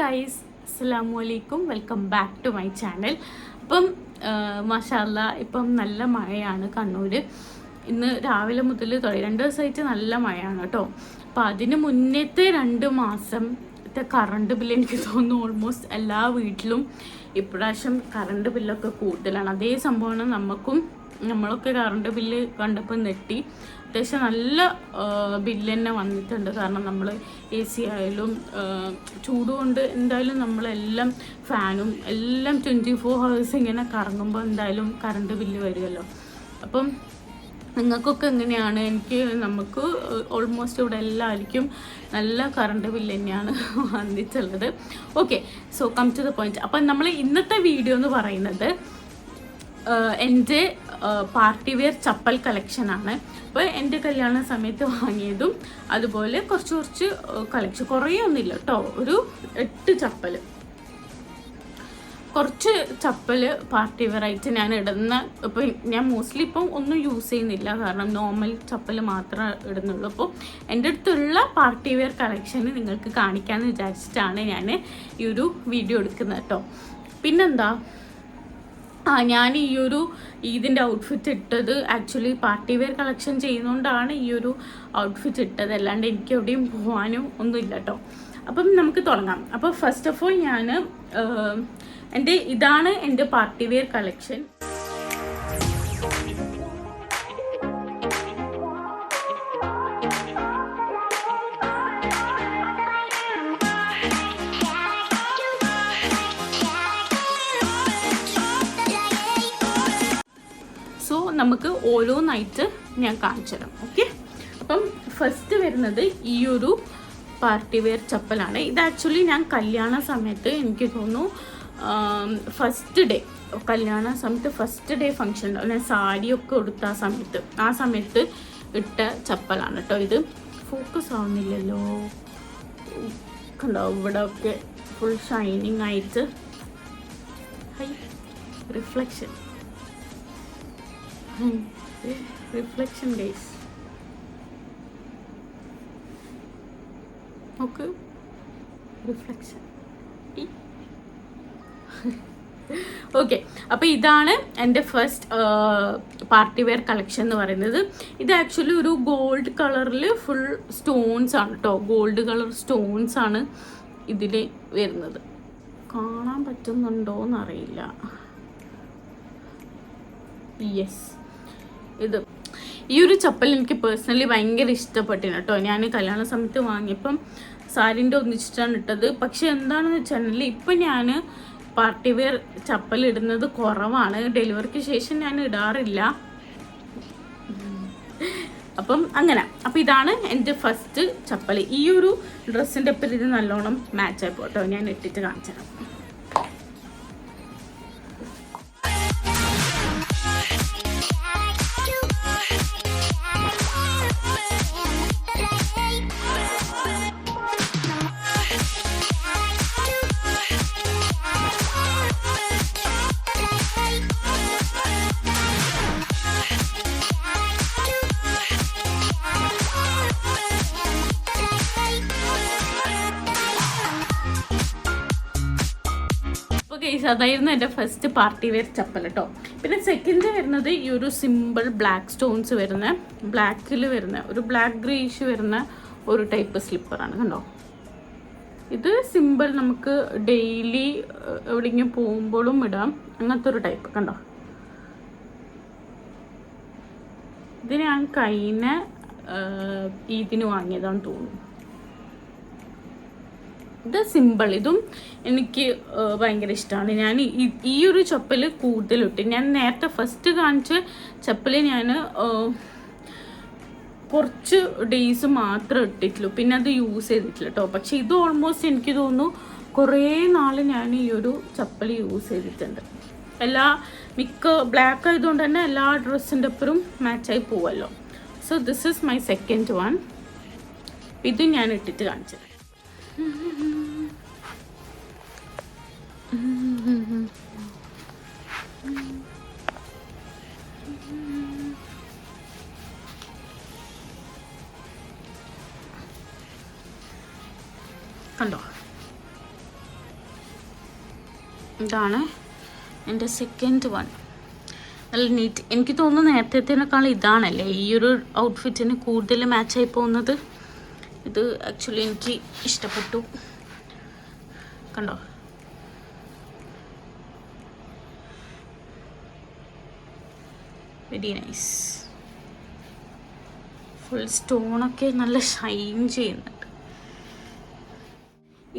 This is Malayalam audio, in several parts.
ഗൈസ് അസ്സാമു അലൈക്കും welcome back to my channel അപ്പം മാഷാല്ല ഇപ്പം നല്ല മഴയാണ് കണ്ണൂർ ഇന്ന് രാവിലെ മുതൽ തുടങ്ങി. രണ്ട് ദിവസമായിട്ട് നല്ല മഴയാണ് കേട്ടോ. അപ്പം അതിന് മുന്നത്തെ രണ്ട് മാസത്തെ കറണ്ട് ബില്ല് എനിക്ക് തോന്നുന്നു ഓൾമോസ്റ്റ് എല്ലാ വീട്ടിലും ഇപ്രാവശ്യം കറണ്ട് ബില്ലൊക്കെ കൂടുതലാണ്. അതേ സംഭവമാണ് നമുക്കും നമ്മളൊക്കെ കറണ്ട് ബില്ല് കണ്ടപ്പോൾ നെട്ടി. അത്യാവശ്യം നല്ല ബില്ല് തന്നെ വന്നിട്ടുണ്ട്. കാരണം നമ്മൾ എ സി ആയാലും ചൂടുകൊണ്ട് ചൂട് കൊണ്ട് എന്തായാലും നമ്മളെല്ലാം ഫാനും എല്ലാം ട്വന്റി ഫോർ ഹവേഴ്സ് ഇങ്ങനെ കറങ്ങുമ്പോൾ എന്തായാലും കറണ്ട് ബില്ല് വരുമല്ലോ അപ്പം നിങ്ങൾക്കൊക്കെ എങ്ങനെയാണ്? എനിക്ക് നമുക്ക് ഓൾമോസ്റ്റ് ഇവിടെ എല്ലാവർക്കും നല്ല കറണ്ട് ബില്ല് തന്നെയാണ് വന്നിട്ടുള്ളത്. Okay so come to the point അപ്പം നമ്മൾ ഇന്നത്തെ വീഡിയോ എന്ന് പറയുന്നത് എന്റെ പാർട്ടി വെയർ ചപ്പൽ കളക്ഷനാണ് അപ്പോൾ എന്റെ കല്യാണ സമയത്ത് വാങ്ങിയതും അതുപോലെ കുറച്ച് കുറച്ച് കളക്ഷൻ കുറേ ഒന്നുമില്ല കേട്ടോ. ഒരു എട്ട് ചപ്പൽ കുറച്ച് ചപ്പൽ പാർട്ടി ആയിട്ട് ഞാൻ ഇടുന്ന ഇപ്പോൾ ഞാൻ മോസ്റ്റ്ലി ഇപ്പം ഒന്നും യൂസ് ചെയ്യുന്നില്ല. കാരണം നോർമൽ ചപ്പൽ മാത്രമേ ഇടുന്നുള്ളൂ. അപ്പോൾ എന്റെ അടുത്തുള്ള പാർട്ടി വെയർ കളക്ഷൻ നിങ്ങൾക്ക് കാണിക്കാമെന്ന് വിചാരിച്ചിട്ടാണ് ഞാൻ ഈ ഒരു വീഡിയോ എടുക്കുന്നത് കേട്ടോ. പിന്നെന്താ? ആ ഞാൻ ഈ ഒരു ഇതിന്റെ ഔട്ട്ഫിറ്റ് ഇട്ടത് ആക്ച്വലി പാർട്ടി വെയർ കളക്ഷൻ ചെയ്യുന്നതുകൊണ്ടാണ് ഈ ഒരു ഔട്ട്ഫിറ്റ് ഇട്ടത്. അല്ലാണ്ട് എനിക്ക് എവിടെയും പോകാനും ഒന്നുമില്ല കേട്ടോ അപ്പം നമുക്ക് തുടങ്ങാം. അപ്പോൾ ഫസ്റ്റ് ഓഫ് ഓൾ ഞാൻ എന്റെ ഇതാണ് എന്റെ പാർട്ടി വെയർ കളക്ഷൻ സോ നമുക്ക് ഓരോന്നായിട്ട് ഞാൻ കാണിച്ചു തരാം. ഓക്കെ അപ്പം ഫസ്റ്റ് വരുന്നത് ഈ ഒരു പാർട്ടി വെയർ ചപ്പലാണ്. ഇത് ആക്ച്വലി ഞാൻ കല്യാണ സമയത്ത് എനിക്ക് തോന്നുന്നു ഫസ്റ്റ് ഡേ കല്യാണ സമയത്ത് ഫസ്റ്റ് ഡേ ഫംഗ്ഷൻ ഉണ്ടാവും. ഞാൻ സാരിയൊക്കെ ഉടുത്ത ആ സമയത്ത്. ആ സമയത്ത് ഇട്ട ചപ്പലാണ് കേട്ടോ ഇത്. ഫോക്കസ് ആവുന്നില്ലല്ലോ. കണ്ടോ ഇവിടെ ഒക്കെ ഫുൾ ഷൈനിങ് ആയിട്ട് റിഫ്ലക്ഷൻ റിഫ്ലക്ഷൻ ഗൈസ് നോക്ക് റിഫ്ലക്ഷൻ ഓക്കെ അപ്പോൾ ഇതാണ് എന്റെ ഫസ്റ്റ് പാർട്ടി വെയർ കളക്ഷൻ എന്ന് പറയുന്നത്. ഇത് ആക്ച്വലി ഒരു ഗോൾഡ് കളറിൽ ഫുൾ സ്റ്റോൺസ് ആണ് കേട്ടോ ഗോൾഡ് കളർ സ്റ്റോൺസ് ആണ് ഇതിൽ വരുന്നത്. കാണാൻ പറ്റുന്നുണ്ടോ എന്നറിയില്ല യെസ് ഇത്. ഈ ഒരു ചപ്പൽ എനിക്ക് പേഴ്സണലി ഭയങ്കര ഇഷ്ടപ്പെട്ടിന് കേട്ടോ ഞാൻ കല്യാണ സമയത്ത് വാങ്ങിയപ്പം സാരിന്റെ ഒന്നിച്ചിട്ടാണ് ഇട്ടത്. പക്ഷെ എന്താണെന്ന് വെച്ചാൽ ഇപ്പം ഞാൻ പാർട്ടി വെയർ ചപ്പൽ ഇടുന്നത് കുറവാണ്. ഡെലിവറിക്ക് ശേഷം ഞാൻ ഇടാറില്ല. അപ്പം അങ്ങനെ. അപ്പം ഇതാണ് എന്റെ ഫസ്റ്റ് ചപ്പൽ. ഈ ഒരു ഡ്രസ്സിന്റെ ഒപ്പം ഇത് നല്ലോണം മാച്ച് ആയി പോട്ടോ. ഞാൻ ഇട്ടിട്ട് കാണിച്ചു തരാം കേസ് അതായിരുന്നു എന്റെ ഫസ്റ്റ് പാർട്ടി വെയർ ചപ്പൽ കേട്ടോ പിന്നെ സെക്കൻഡ് വരുന്നത് ഈ ഒരു സിമ്പിൾ ബ്ലാക്ക് സ്റ്റോൺസ് വരുന്ന ബ്ലാക്കിൽ വരുന്ന ഒരു ബ്ലാക്ക് ഗ്രേഷ് വരുന്ന ഒരു ടൈപ്പ് സ്ലിപ്പറാണ് കണ്ടോ? ഇത് സിമ്പിൾ നമുക്ക് ഡെയിലി എവിടെയെങ്കിലും പോകുമ്പോഴും ഇടാം. അങ്ങനത്തെ ഒരു ടൈപ്പ് കണ്ടോ? ഇത് ഞാൻ കഴിഞ്ഞ ഇതിന് വാങ്ങിയതാണെന്ന് തോന്നുന്നു. ഇത് സിമ്പിൾ ഇതും എനിക്ക് ഭയങ്കര ഇഷ്ടമാണ് ഞാൻ ഈ ഒരു ചപ്പൽ കൂടുതലിട്ട് ഞാൻ നേരത്തെ ഫസ്റ്റ് കാണിച്ച ചപ്പൽ ഞാൻ കുറച്ച് ഡേയ്സ് മാത്രം ഇട്ടിട്ടുള്ളൂ. പിന്നെ അത് യൂസ് ചെയ്തിട്ടില്ല കേട്ടോ പക്ഷെ ഇത് ഓൾമോസ്റ്റ് എനിക്ക് തോന്നുന്നു കുറേ നാൾ ഞാൻ ഈ ഒരു ചപ്പൽ യൂസ് ചെയ്തിട്ടുണ്ട്. എല്ലാ മിക്ക ബ്ലാക്ക് ആയതുകൊണ്ട് തന്നെ എല്ലാ ഡ്രസ്സിന്റെ അപ്പുറം മാച്ചായി പോവല്ലോ. So this is my second one ഇത് ഞാൻ ഇട്ടിട്ട് കാണിച്ചത്. കണ്ടോ? ഇതാണ് എന്റെ സെക്കൻഡ് വൺ നല്ല നീറ്റ് എനിക്ക് തോന്നുന്നു നേരത്തേനേക്കാൾ ഇതാണല്ലേ ഈ ഒരു ഔട്ട്ഫിറ്റിന് കൂടുതൽ മാച്ചായി പോകുന്നത്. ഇത് ആക്ച്വലി എനിക്ക് ഇഷ്ടപ്പെട്ടു. കണ്ടോ? വെരി നൈസ് ഫുൾ സ്റ്റോണൊക്കെ നല്ല ഷൈൻ ചെയ്യുന്നുണ്ട്.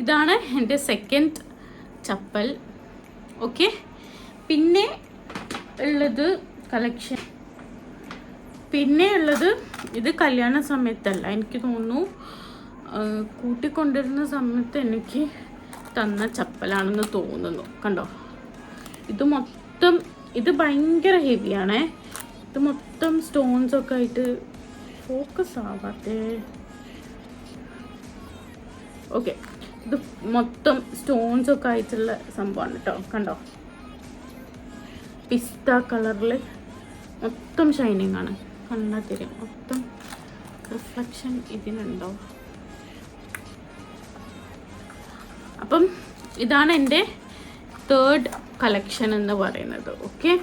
ഇതാണ് എന്റെ സെക്കൻഡ് ചപ്പൽ. ഓക്കെ പിന്നെ ഉള്ളത് കളക്ഷൻ പിന്നെ ഉള്ളത് ഇത് കല്യാണ സമയത്തല്ല. എനിക്ക് തോന്നുന്നു കൂട്ടിക്കൊണ്ടിരുന്ന സമയത്ത് എനിക്ക് തന്ന ചപ്പലാണെന്ന് തോന്നുന്നു. കണ്ടോ? ഇത് മൊത്തം ഇത് ഭയങ്കര ഹെവിയാണേ ഇത് മൊത്തം സ്റ്റോൺസ് ഒക്കെ ആയിട്ട് ഫോക്കസ് ആവാത്തേ. ഓക്കെ ഇത് മൊത്തം സ്റ്റോൺസ് ഒക്കെ ആയിട്ടുള്ള സംഭവമാണ് കേട്ടോ കണ്ടോ? പിസ്ത കളറിൽ മൊത്തം ഷൈനിങ് ആണ്. കണ്ടാൽ തരും. മൊത്തം റിഫ്ലക്ഷൻ ഇതിനുണ്ടോ? അപ്പം ഇതാണ് എന്റെ തേർഡ് കളക്ഷൻ എന്ന് പറയുന്നത് ഓക്കെ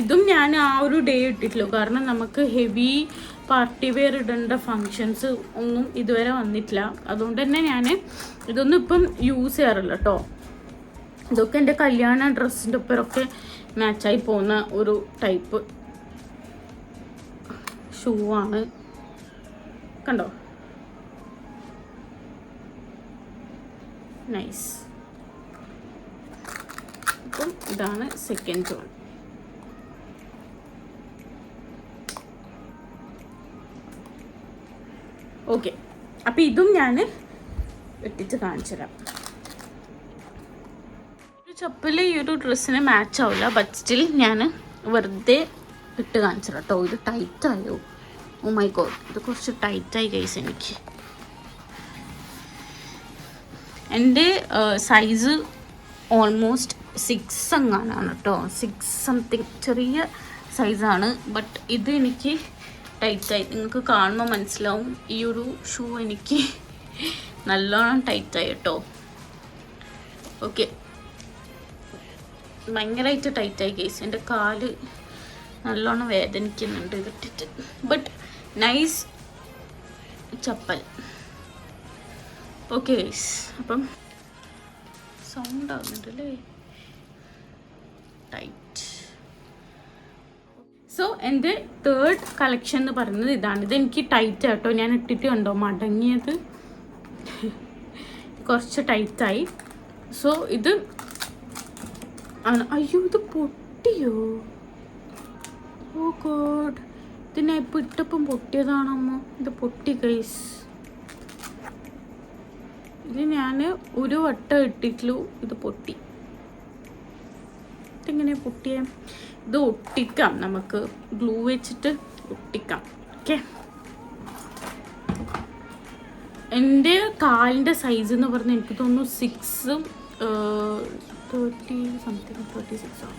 ഇതും ഞാൻ ആ ഒരു ഡേ ഇട്ടിട്ടുള്ളൂ. കാരണം നമുക്ക് ഹെവി പാർട്ടി വെയർ ഇടേണ്ട ഫങ്ഷൻസ് ഒന്നും ഇതുവരെ വന്നിട്ടില്ല. അതുകൊണ്ട് തന്നെ ഞാൻ ഇതൊന്നും ഇപ്പം യൂസ് ചെയ്യാറില്ല കേട്ടോ ഇതൊക്കെ എന്റെ കല്യാണ ഡ്രസ്സിന്റെ ഒപ്പരൊക്കെ മാച്ചായി പോകുന്ന ഒരു ടൈപ്പ് ഷൂ ആണ്. കണ്ടോ? നൈസ് അപ്പം ഇതാണ് സെക്കൻഡ് വൺ ഓക്കെ അപ്പം ഇതും ഞാൻ വെട്ടിച്ച് കാണിച്ചു തരാം. ചപ്പൽ ഈ ഒരു ഡ്രസ്സിന് മാച്ച് ആവില്ല ബട്ട് സ്റ്റിൽ ഞാൻ വെറുതെ ഇട്ട് കാണിച്ചു കേട്ടോ ഇത് ടൈറ്റ് ആയോ? ഓ മൈ ഗോഡ് ഇത് കുറച്ച് ടൈറ്റായി കൈസ് എനിക്ക്. എന്റെ സൈസ് ഓൾമോസ്റ്റ് സിക്സ് എങ്ങാനാണ് കേട്ടോ സിക്സ് സംതിങ് ചെറിയ സൈസാണ്. ബട്ട് ഇത് എനിക്ക് ടൈറ്റായി. നിങ്ങൾക്ക് കാണുമ്പോൾ മനസ്സിലാവും. ഈ ഒരു ഷൂ എനിക്ക് നല്ലോണം ടൈറ്റായി കേട്ടോ ഓക്കെ. ഭയങ്കരമായിട്ട് ടൈറ്റായി കേസ്. എന്റെ കാൽ നല്ലോണം വേദനിക്കുന്നുണ്ട്. ഇതിട്ടിട്ട്. But nice chappal. ഓക്കെ അപ്പം സൗണ്ട് ആവുന്നുണ്ട് അല്ലേ ടൈറ്റ് സോ എന്റെ തേർഡ് കളക്ഷൻ എന്ന് പറയുന്നത് ഇതാണ്. ഇതെനിക്ക് ടൈറ്റ് കേട്ടോ ഞാൻ ഇട്ടിട്ട് കണ്ടോ മടങ്ങിയത് കുറച്ച് ടൈറ്റായി സോ ഇത് അയ്യോ ഇത് പൊട്ടിയോ? ഓ ഗോഡ് ഇത് ഞാൻ ഇപ്പോൾ ഇട്ടപ്പം പൊട്ടിയതാണമ്മോ ഇത് പൊട്ടി ഗൈസ് ഇത് ഞാൻ ഒരു വട്ടം ഇട്ടിട്ടുള്ളൂ. ഇത് പൊട്ടി. ഇതെങ്ങനെ പൊട്ടിയേ ഇത് ഒട്ടിക്കാം. നമുക്ക് ഗ്ലൂ വെച്ചിട്ട് ഒട്ടിക്കാം. ഓക്കെ എന്റെ കാലിന്റെ സൈസ് എന്ന് പറഞ്ഞാൽ എനിക്ക് തോന്നുന്നു സിക്സും തേർട്ടി സംതിങ് തേർട്ടി സിക്സ് ആണ്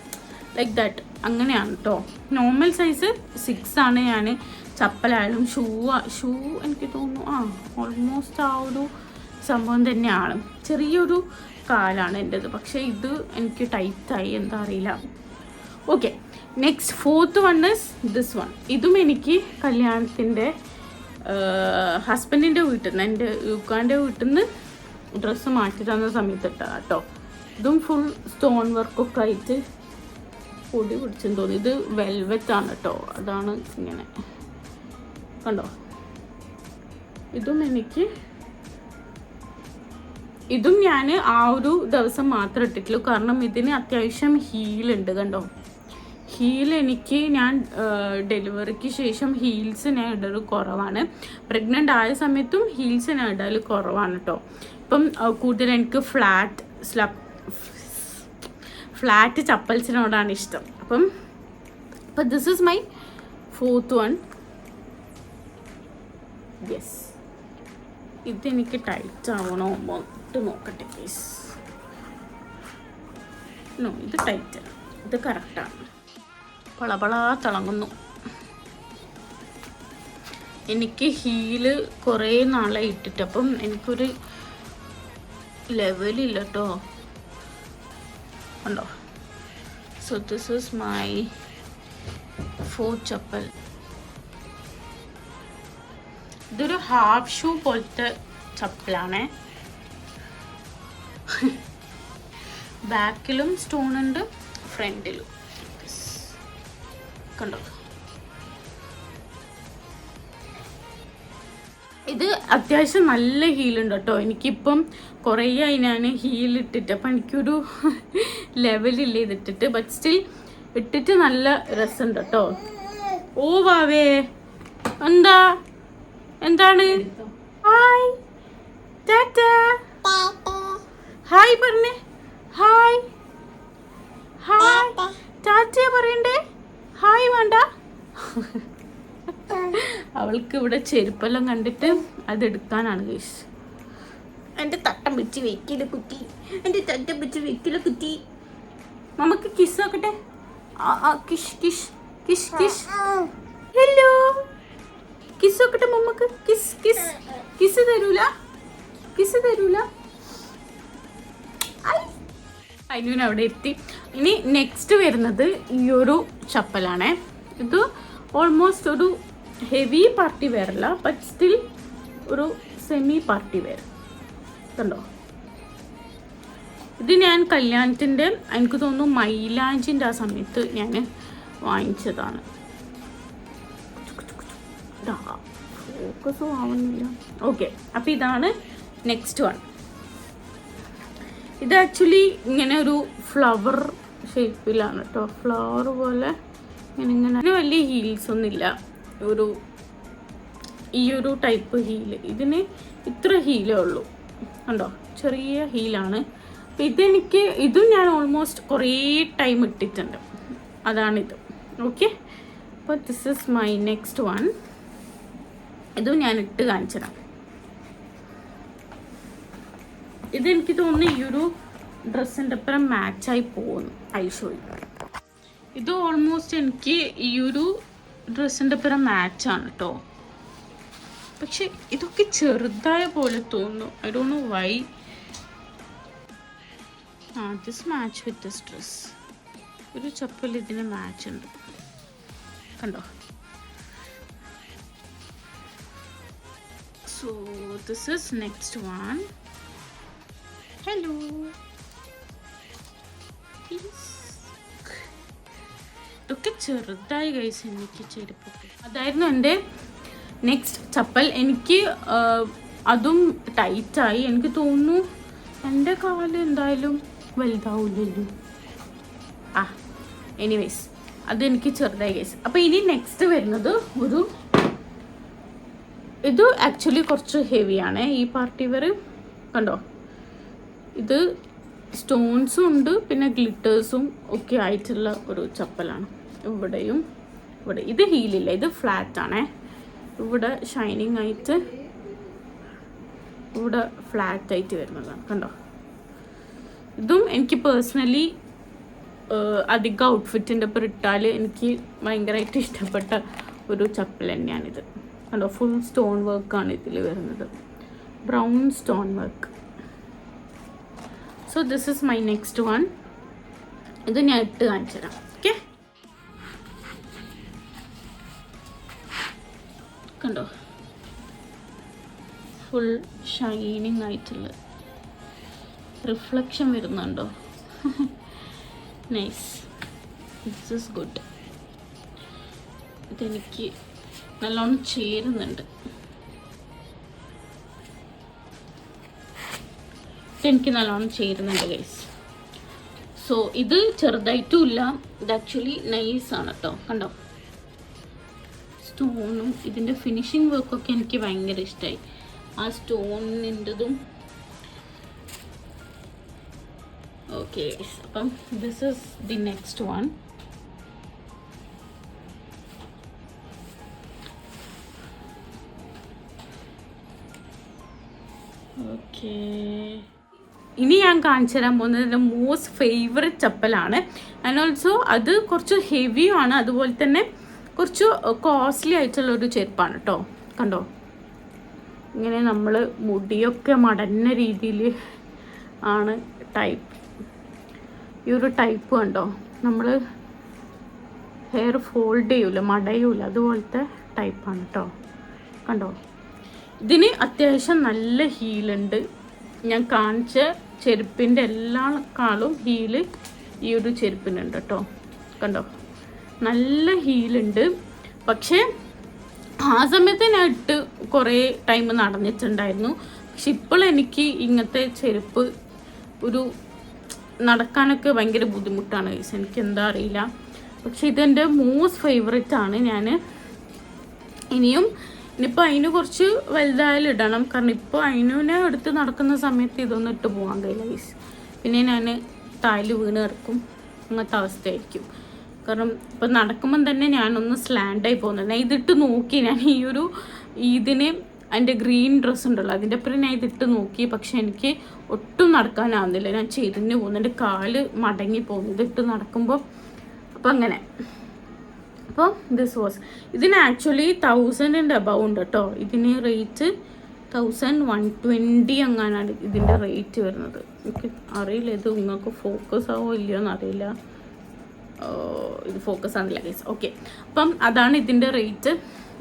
ലൈക്ക് ദാറ്റ് അങ്ങനെയാണ് കേട്ടോ നോർമൽ സൈസ് സിക്സ് ആണ് ഞാൻ ചപ്പലായാലും ഷൂ ഷൂ എനിക്ക് തോന്നുന്നു ആ ഓൾമോസ്റ്റ് ആ ഒരു സംഭവം തന്നെയാണ്. ചെറിയൊരു കാലാണ് എന്റെത് പക്ഷേ ഇത് എനിക്ക് ടൈറ്റായി. എന്താ അറിയില്ല. Okay. Next fourth one is this one ഇതും എനിക്ക് കല്യാണത്തിന്റെ ഹസ്ബൻഡിന്റെ വീട്ടിൽ നിന്ന് എന്റെ യുക്കാന്റെ വീട്ടിൽ നിന്ന് ഡ്രസ്സ് മാറ്റി തന്ന സമയത്ത് ഇട്ടതാ കേട്ടോ ഇതും ഫുൾ സ്റ്റോൺ വർക്കൊക്കെ ആയിട്ട് പൊടി പിടിച്ചെന്ന് തോന്നി. ഇത് വെൽവെറ്റ് ആണ് കേട്ടോ അതാണ് ഇങ്ങനെ. കണ്ടോ? ഇതും എനിക്ക് ഇതും ഞാൻ ആ ഒരു ദിവസം മാത്രം ഇട്ടിട്ടുള്ളൂ. കാരണം ഇതിന് അത്യാവശ്യം ഹീലുണ്ട് കണ്ടോ? ഹീൽ എനിക്ക് ഞാൻ ഡെലിവറിക്ക് ശേഷം ഹീൽസ് ഞാൻ ഇടൽ കുറവാണ്. പ്രഗ്നന്റ് ആയ സമയത്തും ഹീൽസ് ഞാൻ ഇടൽ കുറവാണ് കേട്ടോ ഇപ്പം കൂടുതൽ എനിക്ക് ഫ്ലാറ്റ് സ്ലബ് ഫ്ലാറ്റ് ചപ്പൽസിനോടാണ് ഇഷ്ടം. അപ്പം അപ്പം this is my fourth one yes ഇതെനിക്ക് ടൈറ്റ് ആവണോ ഇട്ട് നോക്കട്ടെ പ്ലീസ് നോ ഇത് ടൈറ്റ് ഇത് കറക്റ്റാണ് പളപളാ തിളങ്ങുന്നു. എനിക്ക് ഹീൽ കുറേ നാളെ ഇട്ടിട്ട് അപ്പം എനിക്കൊരു ലെവലില്ല കേട്ടോ ഉണ്ടോ so this is my four chappal ഇതൊരു ഹാഫ് ഷൂ പോലത്തെ ചപ്പലാണേ ബാക്കിലും സ്റ്റോൺ ഉണ്ട് ഫ്രണ്ടിലും കണ്ടോ? ഇത് അത്യാവശ്യം നല്ല ഹീലുണ്ട് കേട്ടോ. എനിക്കിപ്പം കുറേ ആയി ഞാൻ ഹീൽ ഇട്ടിട്ട്. അപ്പം എനിക്കൊരു ലെവലില്ല ഇതിട്ടിട്ട്. ബട്ട് സ്റ്റിൽ ഇട്ടിട്ട് നല്ല രസമുണ്ട് കേട്ടോ. ഓ വാവേ. എന്താ? എന്താണ്? ഹായ് ടാറ്റ ഹായ് പറഞ്ഞേ. ഹായ്. ഹായ്. ടാറ്റ പറയണ്ടേ? ഹായ് വേണ്ട. അവൾക്ക് ഇവിടെ ചെരുപ്പെല്ലാം കണ്ടിട്ട് അത് എടുക്കാനാണ് കേസ് എന്റെ തട്ടം വെച്ച് വെക്കില്ല കുത്തി എന്റെ തട്ടം വെച്ച് വെക്കില്ല കുത്തി നമുക്ക് കിസ് ആ കിഷ് Kish Kish Kish hello kiss ആക്കട്ടെ മമ്മക്ക്? കിസ് കിസ് കിസ് തരൂല? കിസ് തരൂല? അതിനു അവിടെ എത്തി. ഇനി നെക്സ്റ്റ് വരുന്നത് ഈ ഒരു ചപ്പലാണേ. ഇത് ഓൾമോസ്റ്റ് ഒരു ഹെവി പാർട്ടി വെയർ അല്ല ബട്ട് സ്റ്റിൽ ഒരു സെമി പാർട്ടി വെയർ കണ്ടോ? ഇത് ഞാൻ കല്യാണത്തിന്റെ എനിക്ക് തോന്നുന്നു മൈലാഞ്ചിന്റെ ആ സമയത്ത് ഞാൻ വാങ്ങിച്ചതാണ്. ഫോക്കസ് ആവുന്നില്ല. ഓക്കെ അപ്പോൾ ഇതാണ് നെക്സ്റ്റ് വൺ ഇത് ആക്ച്വലി ഇങ്ങനെ ഒരു ഫ്ലവർ ഷേപ്പിലാണ് കേട്ടോ ഫ്ലവർ പോലെ ഇങ്ങനെ ഇങ്ങനെ. വലിയ ഹീൽസ് ഒന്നുമില്ല. ഒരു ഈ ഒരു ടൈപ്പ് ഹീൽ ഇതിന് ഇത്ര ഹീലേ ഉള്ളൂ. കണ്ടോ? ചെറിയ ഹീലാണ് അപ്പം ഇതെനിക്ക് ഇതും ഞാൻ ഓൾമോസ്റ്റ് കുറേ ടൈം ഇട്ടിട്ടുണ്ട്. അതാണിത് ഓക്കെ അപ്പോൾ this is my next one ഇതും ഞാൻ ഇട്ട് കാണിച്ചതാണ് ഇതെനിക്ക് തോന്നുന്നു ഈ ഒരു ഡ്രസ്സിന്റെ ഒപ്പം മാച്ചായി പോകുന്നു. ഐഷോയിൽ ഇത് ഓൾമോസ്റ്റ് എനിക്ക് ഈ ഒരു ഡ്രസ്സിന്റെ ഒപ്പം മാച്ചാണ് കേട്ടോ പക്ഷെ ഇതൊക്കെ ചെറുതായ പോലെ തോന്നുന്നു. I don't know why ah this match with this dress ഒരു ചപ്പൽ ഇതിന് മാച്ച് ഉണ്ട്. കണ്ടോ? So this is next one hello ഇതൊക്കെ ചെറുതായി കൈസ് എനിക്ക് ചെരുപ്പൊക്കെ. അതായിരുന്നു എന്റെ നെക്സ്റ്റ് ചപ്പൽ. എനിക്ക് അതും ടൈറ്റായി എനിക്ക് തോന്നുന്നു എന്റെ കാൽ എന്തായാലും വലുതാവില്ലല്ലോ ആ എനിവേസ് അതെനിക്ക് ചെറുതായി കേസ് അപ്പോൾ ഇനി നെക്സ്റ്റ് വരുന്നത് ഒരു ഇത് ആക്ച്വലി കുറച്ച് ഹെവിയാണ് ഈ പാർട്ടി വെറും കണ്ടോ? ഇത് സ്റ്റോൺസും ഉണ്ട് പിന്നെ ഗ്ലിറ്റേഴ്സും ഒക്കെ ആയിട്ടുള്ള ഒരു ചപ്പലാണ്. ഇവിടെയും ഇവിടെ ഇത് ഹീലില്ല ഇത് ഫ്ലാറ്റ് ആണേ ഇവിടെ ഷൈനിങ് ആയിട്ട് ഇവിടെ ഫ്ലാറ്റ് ആയിട്ട് വരുന്നതാണ് കണ്ടോ? ഇതും എനിക്ക് പേഴ്സണലി അധികം ഔട്ട്ഫിറ്റിന്റെ ഒപ്പം ഇട്ടാൽ എനിക്ക് ഭയങ്കരമായിട്ട് ഇഷ്ടപ്പെട്ട ഒരു ചപ്പൽ തന്നെയാണിത്. കണ്ടോ? ഫുൾ സ്റ്റോൺ വർക്കാണ് ഇതിൽ വരുന്നത്. Brown stone work so this is my next one ഇത് ഞാൻ ഇട്ട് കാണിച്ചു തരാം. ഓക്കെ കണ്ടോ? ഫുൾ ഷൈനിങ് ആയിട്ടുള്ള റിഫ്ലക്ഷൻ വരുന്നുണ്ടോ? നൈസ് ദിസ് ഇസ് ഗുഡ് ഇതെനിക്ക് നല്ലോണം ചേരുന്നുണ്ട്. ഇതെനിക്ക് നല്ലോണം ചേരുന്നുണ്ട് ഗൈസ് സോ ഇത് ചെറുതായിട്ടും ഇല്ല ഇത് ആക്ച്വലി നൈസാണ് കേട്ടോ കണ്ടോ? സ്റ്റോണും ഇതിന്റെ ഫിനിഷിങ് വർക്കൊക്കെ എനിക്ക് ഭയങ്കര ഇഷ്ടമായി ആ സ്റ്റോണിന്റെതും ഓക്കെ അപ്പം this is the next one okay ഇനി ഞാൻ കാണിച്ചു തരാൻ പോകുന്നത് എന്റെ മോസ്റ്റ് ഫേവററ്റ് ചപ്പലാണ്. ആൻഡ് ഓൾസോ അത് കുറച്ച് ഹെവിയുമാണ് അതുപോലെ തന്നെ കുറച്ച് കോസ്റ്റ്ലി ആയിട്ടുള്ള ഒരു ചെരുപ്പാണ് കേട്ടോ കണ്ടോ? ഇങ്ങനെ നമ്മൾ മുടിയൊക്കെ മടഞ്ഞ രീതിയിൽ ആണ് ടൈപ്പ് ഈ ഒരു ടൈപ്പ് കണ്ടോ? നമ്മൾ ഹെയർ ഫോൾഡ് ചെയ്യൂല മടയൂല. അതുപോലത്തെ ടൈപ്പാണ് കേട്ടോ കണ്ടോ? ഇതിന് അത്യാവശ്യം നല്ല ഹീലുണ്ട് ഞാൻ കാണിച്ച ചെരുപ്പിന്റെ എല്ലാക്കാളും ഹീൽ ഈ ഒരു ചെരുപ്പിനുണ്ട് കേട്ടോ. കണ്ടോ? നല്ല ഹീലുണ്ട് പക്ഷേ ആ സമയത്ത് ഞാൻ ഇട്ട് കുറേ ടൈം നടന്നിട്ടുണ്ടായിരുന്നു. പക്ഷെ ഇപ്പോൾ എനിക്ക് ഇങ്ങനത്തെ ചെരുപ്പ് ഒരു നടക്കാനൊക്കെ ഭയങ്കര ബുദ്ധിമുട്ടാണ്. guys. എനിക്ക് എന്താ അറിയില്ല. പക്ഷെ ഇതെന്റെ മോസ്റ്റ് ഫേവറേറ്റ് ആണ്. ഞാൻ ഇനിയും ഇനിയിപ്പോൾ അതിന് കുറച്ച് വലുതായാലും ഇടണം. കാരണം ഇപ്പോൾ അതിനെ എടുത്ത് നടക്കുന്ന സമയത്ത് ഇതൊന്നും ഇട്ട് പോകാൻ കഴിയില്ല ഗൈസ് പിന്നെ ഞാൻ താൽ വീണ് കിടക്കും. അങ്ങനത്തെ അവസ്ഥയായിരിക്കും. കാരണം ഇപ്പം നടക്കുമ്പം തന്നെ ഞാനൊന്ന് സ്ലാൻഡായി പോകുന്നുണ്ട് ഞാൻ ഇതിട്ട് നോക്കി. ഞാൻ ഈ ഒരു ഇതിന് അതിന്റെ ഗ്രീൻ ഡ്രസ്സ് ഉണ്ടല്ലോ അതിന്റെ അപ്പുറം ഞാൻ ഇതിട്ട് നോക്കി. പക്ഷെ എനിക്ക് ഒട്ടും നടക്കാനാവുന്നില്ല. ഞാൻ ചെരിഞ്ഞു പോകുന്നു. എന്റെ കാൽ മടങ്ങി പോകുന്നു. ഇതിട്ട് നടക്കുമ്പോൾ അപ്പം അങ്ങനെ. അപ്പോൾ ദിസ് വാസ് ഇതിന് ആക്ച്വലി തൗസൻഡിന്റെ അബവ് ഉണ്ട് കേട്ടോ ഇതിന് റേറ്റ് തൗസൻഡ് വൺ ട്വന്റി അങ്ങാനാണ് ഇതിന്റെ റേറ്റ് വരുന്നത്. എനിക്ക് അറിയില്ല ഇത് നിങ്ങൾക്ക് ഫോക്കസ് ആവോ ഇല്ലയോ എന്നറിയില്ല ഇത് ഫോക്കസ് ആകുന്നില്ല ഗൈസ് ഓക്കെ അപ്പം അതാണ് ഇതിന്റെ റേറ്റ്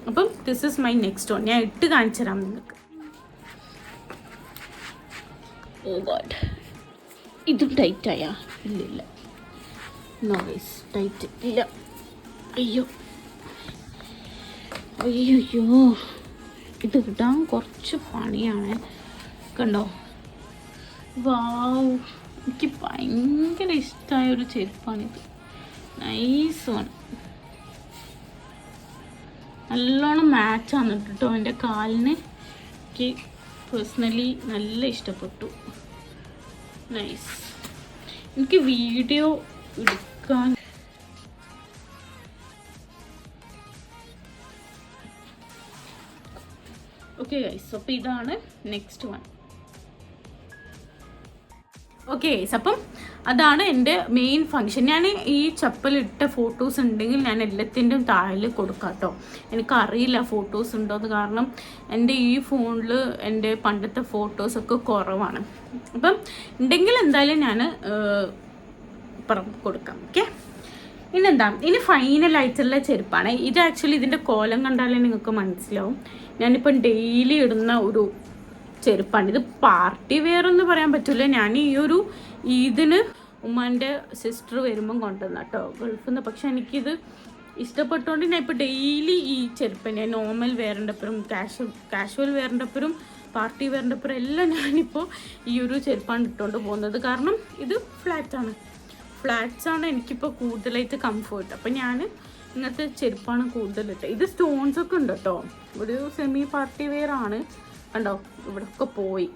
അപ്പം this is my next one ഞാൻ ഇട്ട് കാണിച്ചു തരാം നിങ്ങൾക്ക്. ഓ ഗോഡ് ഇതും ടൈറ്റായാ ഇല്ല ഇല്ല. നോ ഗൈസ് ടൈറ്റ് ഇല്ല. അയ്യോ. അയ്യോ ഇത് ഇടാൻ കുറച്ച് പണിയാണ്. കണ്ടോ? വാവ്. എനിക്ക് ഭയങ്കര ഇഷ്ടമായ ഒരു ചെരുപ്പാണിത്. നൈസ് ആണ്. നല്ലോണം മാച്ചാണ് കേട്ടോ എന്റെ കാലിന്. എനിക്ക് പേഴ്സണലി നല്ല ഇഷ്ടപ്പെട്ടു. നൈസ് എനിക്ക് വീഡിയോ എടുക്കാൻ ഓക്കെ ഗൈസ് അപ്പോൾ ഇതാണ് നെക്സ്റ്റ് വൺ ഓക്കെ ഗൈസ് അപ്പം അതാണ് എന്റെ മെയിൻ ഫങ്ഷൻ ഞാൻ ഈ ചപ്പലിട്ട ഫോട്ടോസ് ഉണ്ടെങ്കിൽ ഞാൻ എല്ലാത്തിന്റെയും താഴെ കൊടുക്കാം കേട്ടോ എനിക്കറിയില്ല ഫോട്ടോസ് ഉണ്ടോ എന്ന് കാരണം എന്റെ ഈ ഫോണിൽ എന്റെ പണ്ടത്തെ ഫോട്ടോസൊക്കെ കുറവാണ്. അപ്പം ഉണ്ടെങ്കിൽ എന്തായാലും ഞാൻ പറ കൊടുക്കാം. ഓക്കെ ഇനെന്താ ഇനി ഫൈനൽ ആയിട്ടുള്ള ചെരുപ്പാണ്. ഇത് ആക്ച്വലി ഇതിന്റെ കോലം കണ്ടാലേ നിങ്ങൾക്ക് മനസ്സിലാവും. ഞാനിപ്പം ഡെയിലി ഇടുന്ന ഒരു ചെരുപ്പാണ്. ഇത് പാർട്ടി വെയർ എന്ന് പറയാൻ പറ്റില്ല ഞാൻ ഈ ഒരു ഇതിന് ഉമ്മാന്റെ സിസ്റ്റർ വരുമ്പം കൊണ്ടുവന്ന കേട്ടോ ഗൾഫിൽ നിന്ന്. പക്ഷെ എനിക്കിത് ഇഷ്ടപ്പെട്ടുകൊണ്ട് ഞാൻ ഇപ്പോൾ ഡെയിലി ഈ ചെരുപ്പ് ഞാൻ നോർമൽ വെയറിന്റെ അപ്പുറം കാഷ്വൽ കാഷ്വൽ വെയറിന്റെ അപ്പുറം പാർട്ടി വെയറിന്റെ അപ്പുറം എല്ലാം ഞാനിപ്പോൾ ഈ ഒരു ചെരുപ്പാണ് ഇട്ടുകൊണ്ട് പോകുന്നത്. കാരണം ഇത് ഫ്ലാറ്റാണ് ഫ്ലാറ്റ്സ് ആണ് എനിക്കിപ്പോൾ കൂടുതലായിട്ട് കംഫേർട്ട് അപ്പം ഞാൻ ഇങ്ങനത്തെ ചെരുപ്പാണ് കൂടുതലിട്ട് ഇത് സ്റ്റോൺസ് ഒക്കെ ഉണ്ട് കേട്ടോ ഒരു സെമി പാർട്ടി വെയർ ആണ്. കണ്ടോ? ഇവിടെ ഒക്കെ പോയി.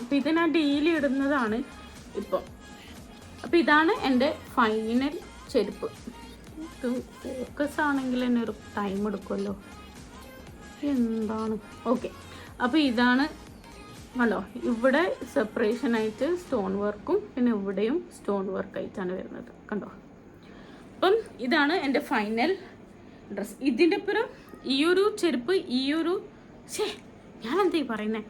അപ്പം ഇത് ഞാൻ ഡെയിലി ഇടുന്നതാണ് ഇപ്പോൾ അപ്പം ഇതാണ് എന്റെ ഫൈനൽ ചെരുപ്പ്. ഇത് ഫോക്കസ് ആണെങ്കിൽ തന്നെ ഒരു ടൈം എടുക്കുമല്ലോ എന്താണ്? ഓക്കെ അപ്പോൾ ഇതാണ് കണ്ടോ ഇവിടെ സെപ്പറേഷൻ ആയിട്ട് സ്റ്റോൺ വർക്കും പിന്നെ ഇവിടെയും സ്റ്റോൺ വർക്ക് ആയിട്ടാണ് വരുന്നത്. കണ്ടോ? അപ്പം ഇതാണ് എന്റെ ഫൈനൽ ഡ്രസ് ഇതിന്റെ അപ്പുറം ഈ ഒരു ചെരുപ്പ് ഈ ഒരു ഷേ ഞാൻ എന്താ ഈ പറയുന്നത്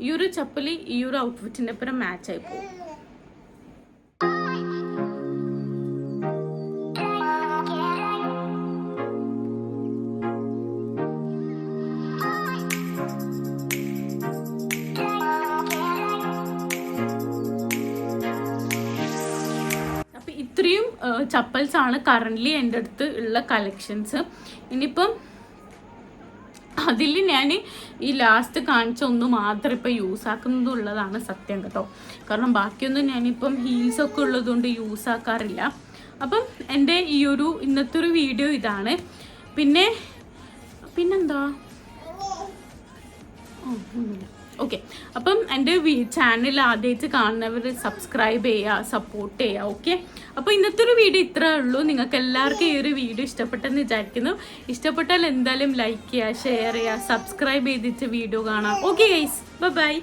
ഈ ഒരു ചപ്പലി ഈ ഒരു ഔട്ട്ഫിറ്റിന്റെ അപ്പുറം മാച്ചായി പോകും ചപ്പൽസ് ആണ് കറന്റ്ലി എന്റെ അടുത്ത് ഉള്ള കളക്ഷൻസ് ഇനിയിപ്പം അതിൽ ഞാൻ ഈ ലാസ്റ്റ് കാണിച്ച ഒന്ന് മാത്രം ഇപ്പം യൂസ് ആക്കുന്നതുള്ളതാണ് സത്യം കേട്ടോ. കാരണം ബാക്കിയൊന്നും ഞാനിപ്പം ഹീൽസ് ഒക്കെ ഉള്ളതുകൊണ്ട് യൂസ് ആക്കാറില്ല. അപ്പം എന്റെ ഈ ഒരു ഇന്നത്തെ ഒരു വീഡിയോ ഇതാണ്. പിന്നെ പിന്നെന്താ? ഓക്കെ അപ്പം എന്റെ ചാനൽ ആദ്യമായിട്ട് കാണുന്നവർ സബ്സ്ക്രൈബ് ചെയ്യുക സപ്പോർട്ട് ചെയ്യുക ഓക്കെ അപ്പോൾ ഇന്നത്തെ ഒരു വീഡിയോ ഇത്രേ ഉള്ളൂ. നിങ്ങൾക്ക് എല്ലാവർക്കും ഈ ഒരു വീഡിയോ ഇഷ്ടപ്പെട്ടെന്ന് വിചാരിക്കുന്നു. ഇഷ്ടപ്പെട്ടാൽ എന്തായാലും ലൈക്ക് ചെയ്യുക ഷെയർ ചെയ്യുക സബ്സ്ക്രൈബ് ചെയ്തിട്ട് വീഡിയോ കാണാം. Okay guys bye